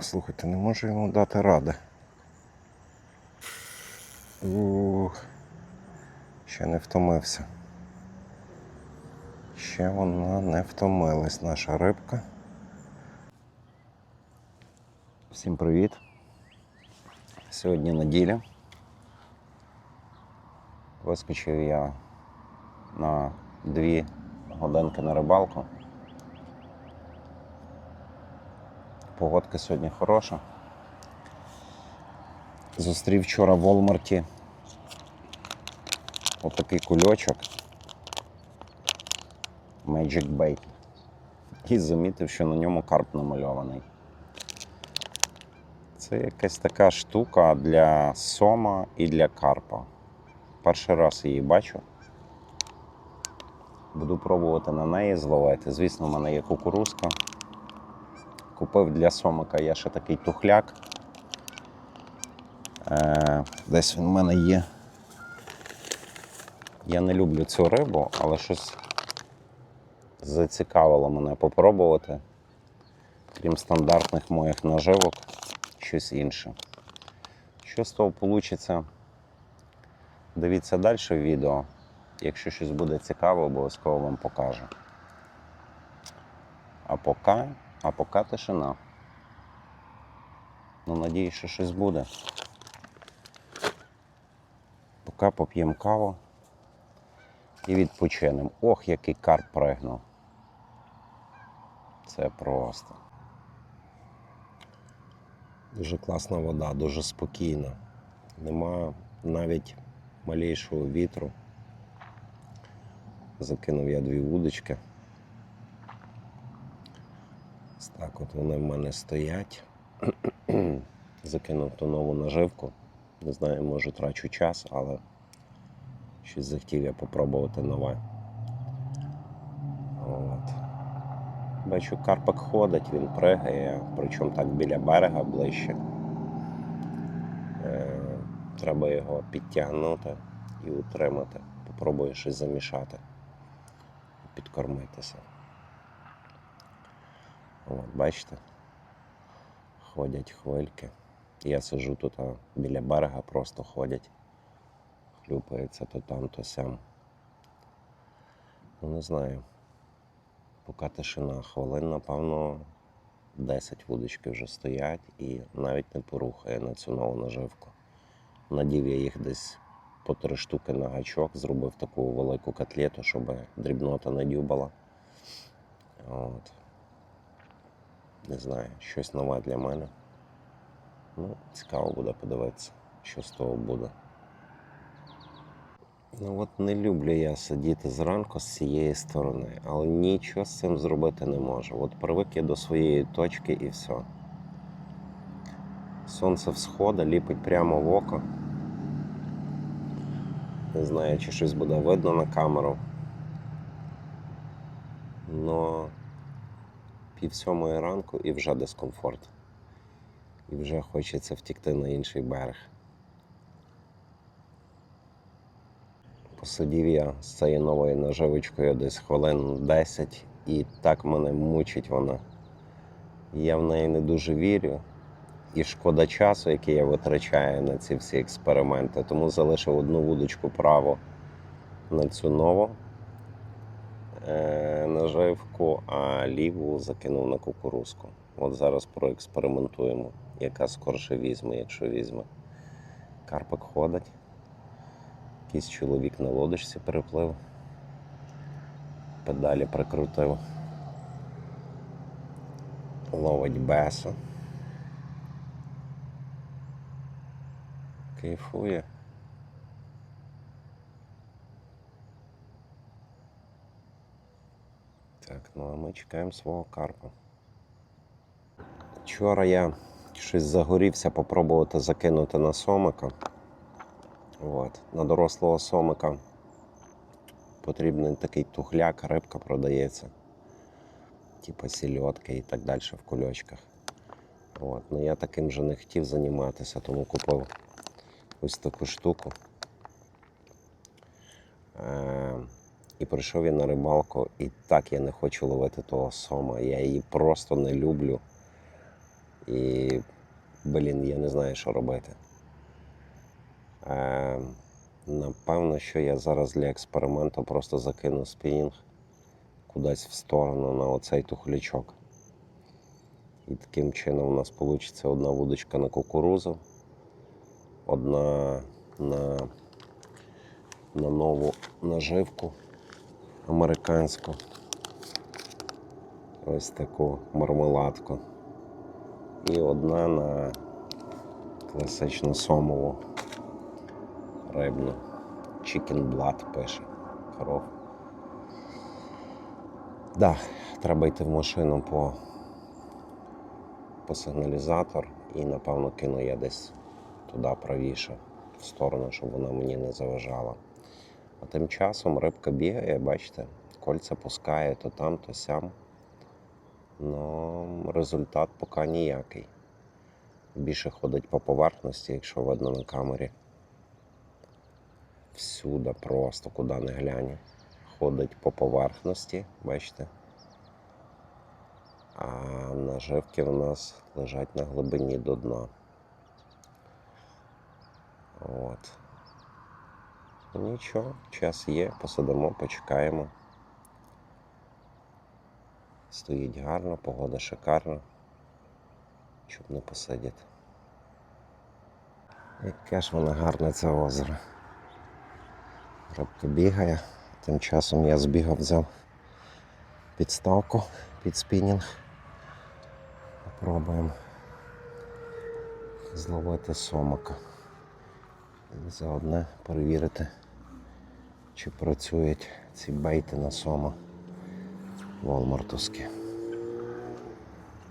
Слухайте, не можу йому дати ради. Ух, ще не втомився. Ще вона не втомилась, наша рибка. Всім привіт. Сьогодні неділя. Вискочив я на дві годинки на рибалку. Погодка сьогодні хороша. Зустрів вчора в Волмарті отакий кульочок Magic Bait. І замітив, що на ньому карп намальований. Це якась така штука для сома і для карпа. Перший раз її бачу. Буду пробувати на неї зловити. Звісно, в мене є кукурузка. Купив для сомика я ще такий тухляк. Е, десь він в мене є. Я не люблю цю рибу, але щось зацікавило мене попробувати. Крім стандартних моїх наживок, щось інше. Що з того вийде? Дивіться далі в відео. Якщо щось буде цікаво, обов'язково вам покажу. А поки, а поки тишина. Ну, надіюсь, що щось буде. Поки поп'ємо каву і відпочинемо. Ох, який карп пригнув. Це просто. Дуже класна вода, дуже спокійна. Нема навіть малейшого вітру. Закинув я дві вудочки. Так от вони в мене стоять. Закинув ту нову наживку. Не знаю, може трачу час, але щось захотів я попробувати нове. От. Бачу, карпик ходить, він пригає, причому так біля берега ближче. Е, треба його підтягнути і утримати. Попробую щось замішати, підкормитися. От, бачите? Ходять хвильки. Я сижу тут біля берега, просто ходять. Хлюпається то там, то сям. Ну, не знаю. Поки тишина, хвилин, напевно, 10 вудочки вже стоять і навіть не порухає на цю нову наживку. Надів я їх десь по три штуки на гачок, зробив таку велику котлету, щоб дрібнота не дюбала. От. Не знаю, щось нове для мене. Ну, цікаво буде подивитися, що з того буде. Ну от не люблю я сидіти зранку з цієї сторони, але нічого з цим зробити не можу. От привик я до своєї точки і все. Сонце всходить, ліпить прямо в око. Не знаю, чи щось буде видно на камеру. Но пів сьомої ранку і вже дискомфорт. І вже хочеться втікти на інший берег. Посидів я з цією новою наживочкою десь хвилин 10 і так мене мучить вона. Я в неї не дуже вірю. І шкода часу, який я витрачаю на ці всі експерименти. Тому залишив одну вудочку право на цю нову наживку, а ліву закинув на кукурузку. От зараз проекспериментуємо, яка скорше візьме, якщо візьме. Карпик ходить. Якийсь чоловік на лодочці переплив. Педалі прикрутив. Ловить беса. Кайфує. Так, ну а ми чекаємо свого карпа. Вчора я щось загорівся попробувати закинути на сомика. От. На дорослого сомика потрібен такий тухляк, рибка продається. Типа сільотки і так далі в кульочках. От. Ну я таким же не хотів займатися, тому купив ось таку штуку. Е- і прийшов я на рибалку, і так я не хочу ловити того сома. Я її просто не люблю. І, блін, я не знаю, що робити. Е, напевно, що я зараз для експерименту просто закину спінінг кудись в сторону на оцей тухлячок. І таким чином у нас вийде одна вудочка на кукурузу, одна на, на нову наживку американську. Ось таку мармеладку. І одна на класичну сомову рибну. Chicken blood пише. Коров. Да, треба йти в машину по, по сигналізатор і напевно кину я десь туди правіше, в сторону, щоб вона мені не заважала. А тим часом рибка бігає, бачите, кольця пускає то там, то сям. Ну, результат поки ніякий. Більше ходить по поверхності, якщо видно на камері. Всюди просто, куди не глянь. Ходить по поверхності, бачите? А наживки в нас лежать на глибині до дна. От. Нічого, час є, посидимо, почекаємо. Стоїть гарно, погода шикарна. Щоб не посидіти. Яке ж воно гарне це озеро. Рибка бігає. Тим часом я збігав, взяв підставку під спінінг. Попробуємо зловити сомака. Заодно перевірити, чи працюють ці бейти на сома волмартовські.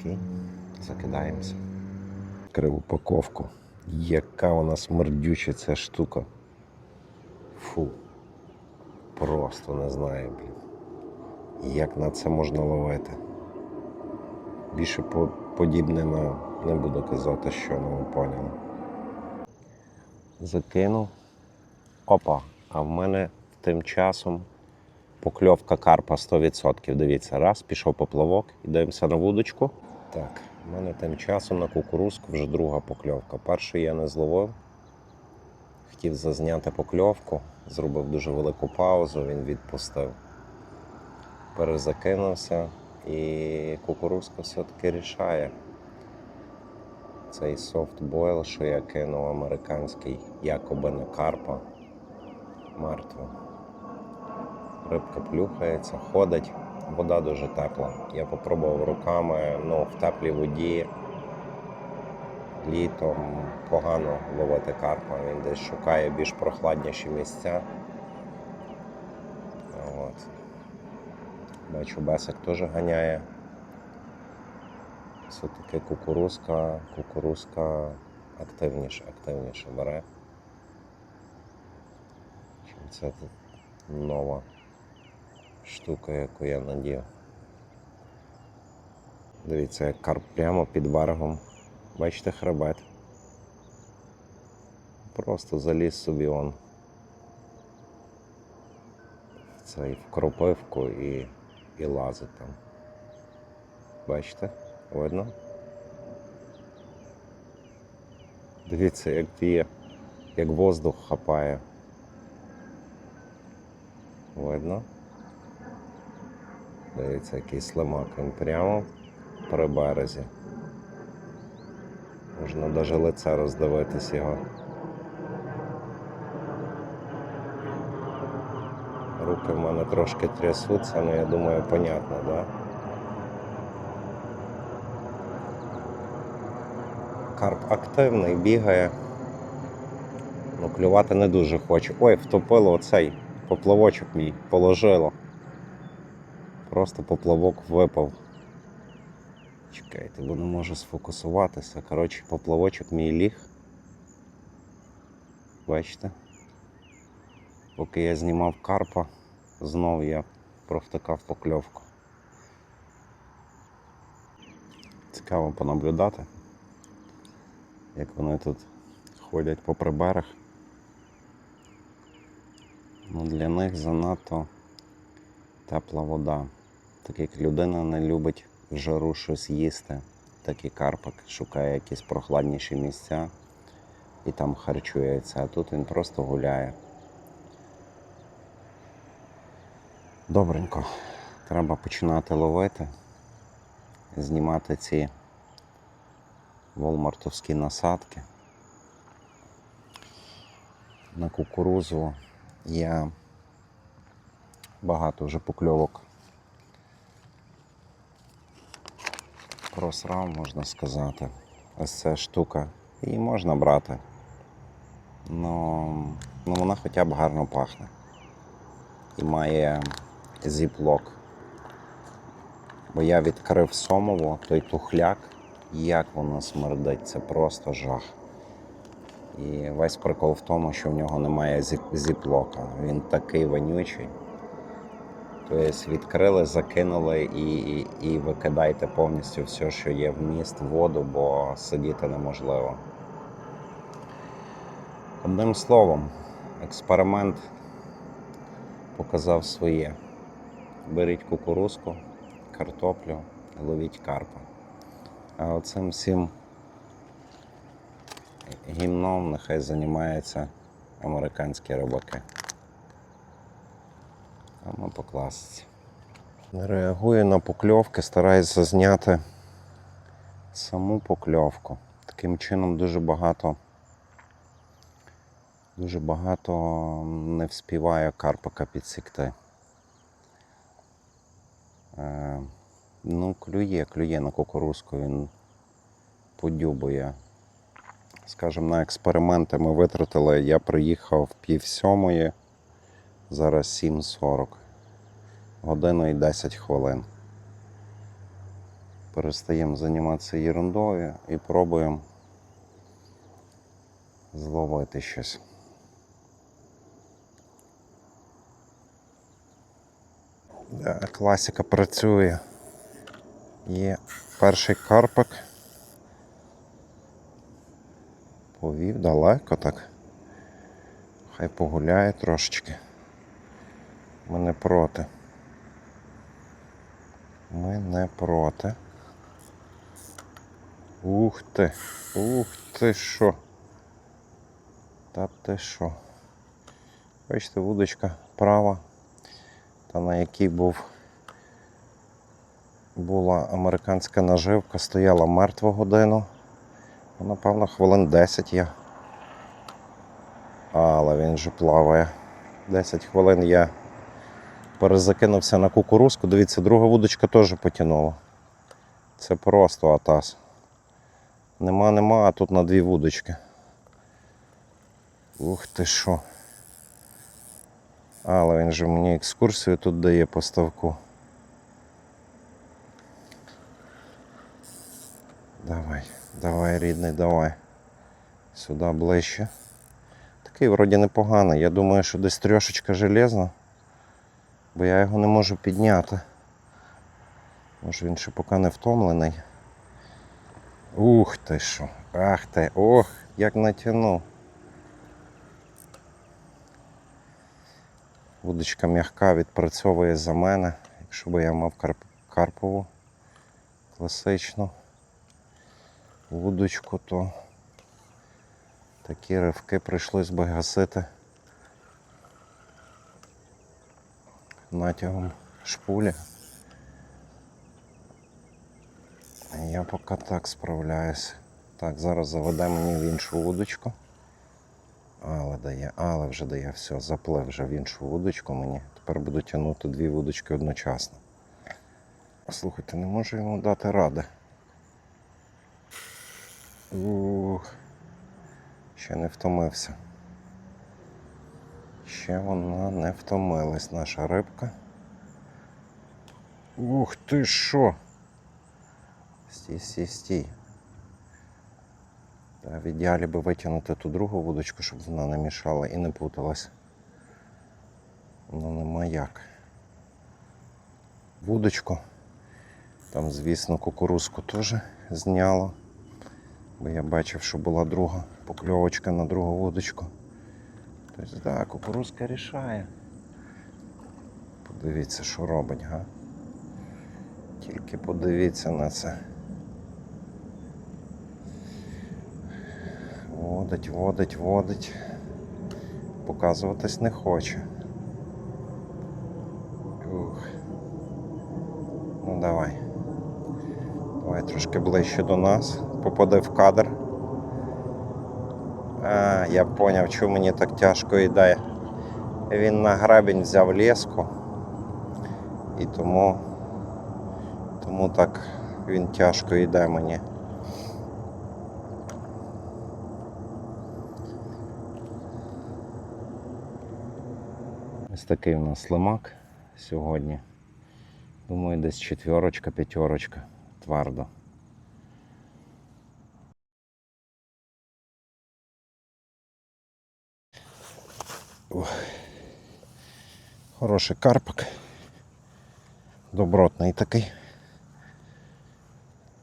Окей, закидаємося. Криву упаковку. Яка вона смердюча ця штука. Фу. Просто не знаю, блін. Як на це можна ловити? Більше по- подібне на не буду казати, що ви поняли. Закинув. Опа, а в мене тим часом покльовка карпа 100%. Дивіться, раз, пішов поплавок, і дивимося на вудочку. Так, в мене тим часом на кукурузку вже друга покльовка. Першу я не зловив. Хотів зазняти покльовку, зробив дуже велику паузу, він відпустив. Перезакинувся і кукурузка все-таки рішає. Цей софтбойл, що я кинув американський, якоби на карпа, мертво. Рибка плюхається, ходить, вода дуже тепла. Я попробував руками, ну в теплій воді літом погано ловити карпа. Він десь шукає більш прохладніші місця. От. Бачу, бесик теж ганяє. Все-таки кукурузка, кукурузка активніше, активніше бере. Чим це тут нова штука, яку я надів. Дивіться, як карп прямо під берегом. Бачите хребет. Просто заліз собі он в цей в кропивку і, і лазить там. Бачите? Видно? Дивіться, як п'є, як воздух хапає. Видно? Дивіться, який слимак. Він прямо при березі. Можна навіть лице роздивитись його. Руки в мене трошки трясуться, але я думаю, понятно, да? Карп активний, бігає. Ну, клювати не дуже хоче. Ой, втопило оцей поплавочок мій, положило. Просто поплавок випав. Чекайте, бо не можу сфокусуватися. Коротше, поплавочок мій ліг. Бачите? Поки я знімав карпа, знов я провтикав покльовку. Цікаво понаблюдати, як вони тут ходять попри берег. Ну, для них занадто тепла вода. Так як людина не любить жару щось їсти, такий карпик, шукає якісь прохладніші місця і там харчується, а тут він просто гуляє. Добренько. Треба починати ловити, знімати ці волмартовські насадки. На кукурузу я багато вже покльовок просрав, можна сказати. Ось ця штука. Її можна брати. Ну, ну вона хоча б гарно пахне. І має зіплок. Бо я відкрив сомово, той тухляк, як воно смердить, це просто жах. І весь прикол в тому, що в нього немає зіплока. Він такий вонючий. Тобто відкрили, закинули і, і, і викидайте повністю все, що є в міст, воду, бо сидіти неможливо. Одним словом, експеримент показав своє. Беріть кукурузку, картоплю, ловіть карпа. А оцим всім гімном нехай займаються американські рибаки. А ми по класиці. Не реагую на покльовки, стараюся зняти саму покльовку. Таким чином дуже багато дуже багато не вспіваю карпика підсікти. Е, ну, клює, клює на кукурузку, він подюбує. Скажімо, на експерименти ми витратили, я приїхав пів сьомої, зараз 7.40. Годину і 10 хвилин. Перестаємо займатися ерундою і пробуємо зловити щось. Да, класика працює. Є перший карпик. Повів далеко так. Хай погуляє трошечки. Ми не проти. Ми не проти. Ух ти! Ух ти що! Та ти що? Бачите, вудочка права, та на якій був була американська наживка, стояла мертву годину. Ну, Напевно, хвилин 10 я. Але він же плаває. 10 хвилин я перезакинувся на кукурузку. Дивіться, друга вудочка теж потягнула. Це просто атас. Нема, нема, а тут на дві вудочки. Ух ти що. Але він же мені екскурсію тут дає по ставку. Давай, давай, рідний, давай. Сюди ближче. Такий вроді непоганий. Я думаю, що десь трьошечка железна, бо я його не можу підняти. Може він ще поки не втомлений. Ух ти що. Ах ти, ох, як натягнув. Вудочка м'яка відпрацьовує за мене. Якщо б я мав карп... карпову класичну вудочку, то такі ривки прийшлось би гасити натягом шпулі. Я поки так справляюсь. Так, зараз заведемо мені в іншу вудочку. Але дає, але вже дає, все, заплив вже в іншу вудочку мені. Тепер буду тягнути дві вудочки одночасно. Слухайте, не можу йому дати ради. Ух, ще не втомився. Ще вона не втомилась, наша рибка. Ух ти що! Стій, стій, стій. Та в ідеалі би витягнути ту другу вудочку, щоб вона не мішала і не путалась. Ну нема як. Вудочку. Там, звісно, кукурузку теж зняло. Бо я бачив, що була друга покльовочка на другу вудочку. Тобто, да, кукурузка рішає. Подивіться, що робить, га? Тільки подивіться на це. Водить, водить, водить. Показуватись не хоче. Ух. Ну давай. Давай трошки ближче до нас. Попаде в кадр. А, я поняв, чому мені так тяжко йде. Він на грабінь взяв леску. І тому, тому так він тяжко йде мені. Ось такий у нас лимак сьогодні. Думаю, десь четверочка, п'ятерочка. Твердо. Ох. Хороший карпик. Добротний такий.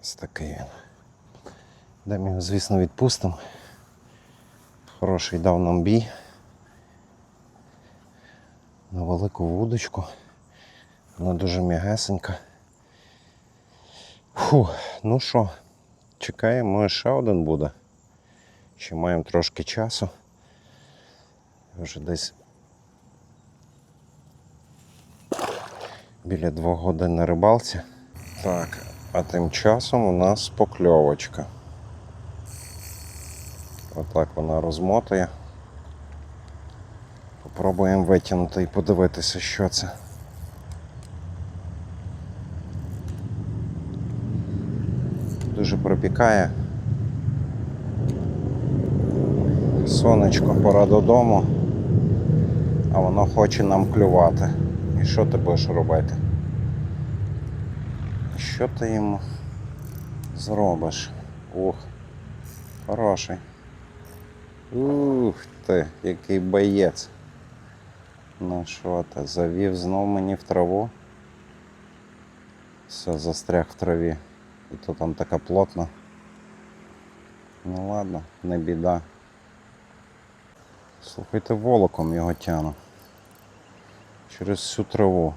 Ось такий він. Йдемо його, звісно, відпустимо. Хороший дав нам бій. На велику вудочку. Вона дуже м'ягесенька. Фу, ну що, чекаємо, ще один буде. Ще маємо трошки часу. Вже десь біля двох годин на рибалці. Так, а тим часом у нас покльовочка. Отак вона розмотує. Попробуємо витягнути і подивитися, що це. Дуже пропікає. Сонечко, пора додому, а воно хоче нам клювати. І що ти будеш робити? Що ти йому зробиш? Ух, хороший. Ух ти, який боєць. Ну що ти, завів знов мені в траву. Все, застряг в траві. І то там така плотна. Ну ладно, не біда. Слухайте, волоком його тяну. Через всю траву.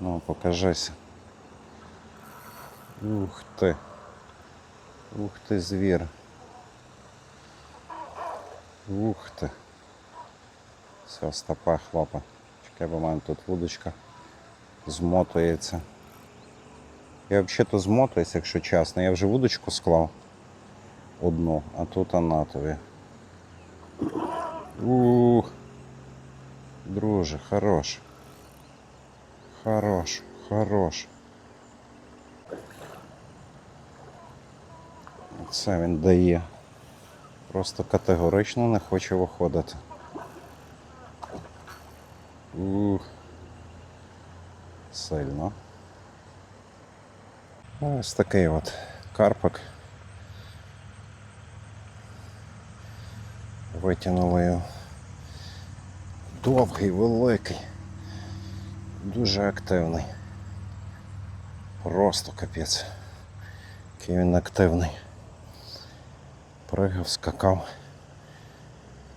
Ну, покажися. Ух ти. Ух ти, звір. Ух ти. Все, стопа хлопа. Чекай, бо в мене тут вудочка змотується. Я взагалі-то змотуюсь, якщо чесно. Я вже вудочку склав одну, а тут вона тобі. Ух. Друже, хорош. Хорош, хорош. Це він дає. Просто категорично не хоче виходити. Ух. Сильно. Ось такий от карпик. Витягнули його. Довгий, великий, дуже активний. Просто капець. Який він активний. Пригав, скакав.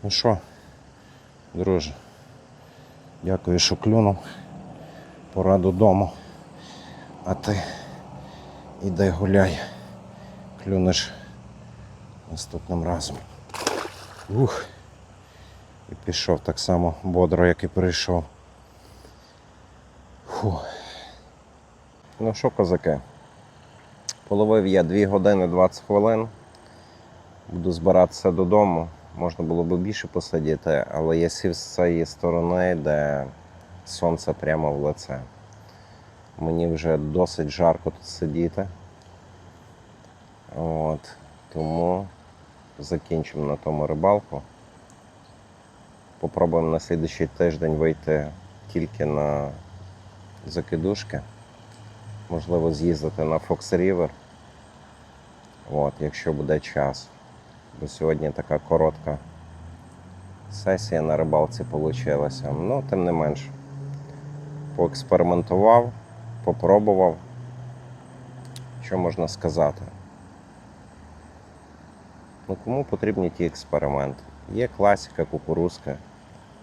Ну що, друже, дякую, що клюнув. Пора додому. А ти іди гуляй. Клюнеш наступним разом. Ух. І пішов так само бодро, як і прийшов. Фу. Ну що, козаки? Половив я 2 години 20 хвилин. Буду збиратися додому. Можна було б більше посидіти, але я сів з цієї сторони, де сонце прямо в лице. Мені вже досить жарко тут сидіти. От. Тому закінчимо на тому рибалку. Попробуємо на слідуючий тиждень вийти тільки на закидушки. Можливо, з'їздити на Fox River. От, якщо буде час. Бо сьогодні така коротка сесія на рибалці вийшла. Ну, тим не менш, поекспериментував, попробував. Що можна сказати? Ну, кому потрібні ті експерименти? Є класика, кукурузка,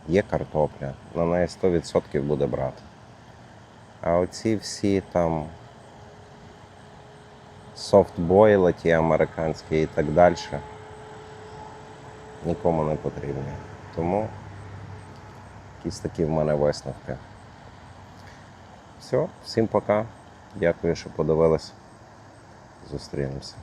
є картопля, на неї 100% буде брати. А оці всі там софтбойли, ті американські і так далі, нікому не потрібні. Тому якісь такі в мене висновки. Все, всім пока. Дякую, що подивились. Зустрінемося.